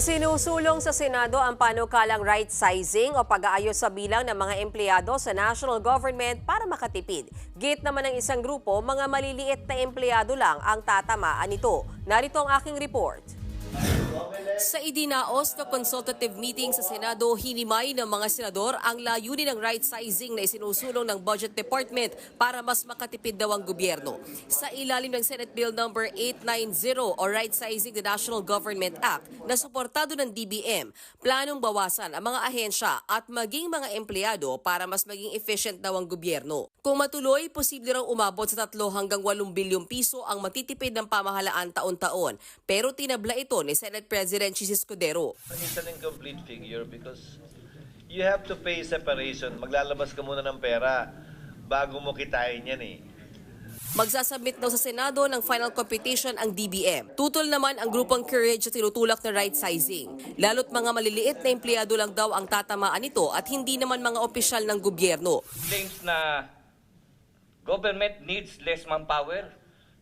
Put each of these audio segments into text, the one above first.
Isinusulong sa Senado ang panukalang right sizing o pag-aayos sa bilang ng mga empleyado sa national government para makatipid. Git naman ng isang grupo, mga maliliit na empleyado lang ang tatamaan nito. Narito ang aking report. Sa idinaos na consultative meeting sa Senado, hinimay ng mga senador ang layunin ng right sizing na isinusulong ng Budget Department para mas makatipid daw ang gobyerno. Sa ilalim ng Senate Bill number 890 o Right Sizing the National Government Act na suportado ng DBM, planong bawasan ang mga ahensya at maging mga empleyado para mas maging efficient daw ang gobyerno. Kung matuloy, posible raw umabot sa 3 hanggang 8 bilyong piso ang matitipid ng pamahalaan taon-taon. Pero tinabla ito ni Senate President Chis Escudero. It's an incomplete figure because you have to pay separation. Maglalabas ka muna ng pera bago mo kitain yan eh. Magsasubmit daw sa Senado ng final competition ang DBM. Tutol naman ang grupong Courage sa tinutulak na right sizing. Lalo't mga maliliit na empleyado lang daw ang tatamaan nito at hindi naman mga opisyal ng gobyerno. claims na government needs less manpower.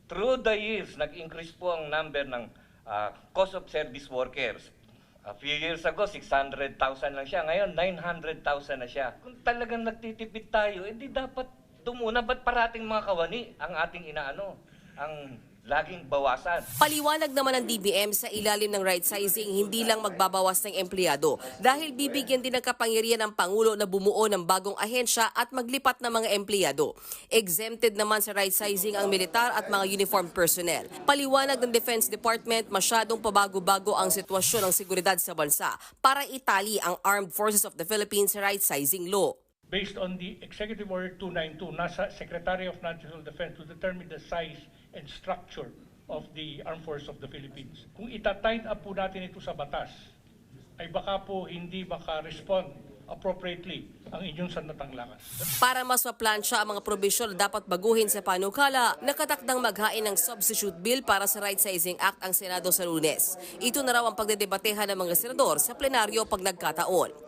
Through the years, nag-increase po ang number ng ah, cost of service workers. A few years ago, 600,000 lang siya. Ngayon, 900,000 na siya. Kung talagang nagtitipid tayo, edi dapat dumuna. Ba't parating mga kawani ang ating inaano? Ang laging bawasan. Paliwanag naman ng DBM sa ilalim ng right sizing hindi lang magbabawas ng empleyado dahil bibigyan din ng kapangyarihan ng Pangulo na bumuo ng bagong ahensya at maglipat ng mga empleyado. Exempted naman sa right sizing ang militar at mga uniformed personnel. Paliwanag ng Defense Department masyadong pabago-bago ang sitwasyon ng seguridad sa bansa para itali ang Armed Forces of the Philippines right sizing law. based on the Executive Order 292, nasa Secretary of National Defense to determine the size and structure of the Armed Forces of the Philippines. Kung itatight up po natin ito sa batas, ay baka po hindi maka-respond appropriately ang inyong sandatanglakan. Para mas maplansya ang mga probisyon na dapat baguhin sa panukala, nakatakdang maghain ng substitute bill para sa Right Sizing Act ang Senado sa lunes. Ito na raw ang pagdedebatehan ng mga senador sa plenaryo pag nagkataon.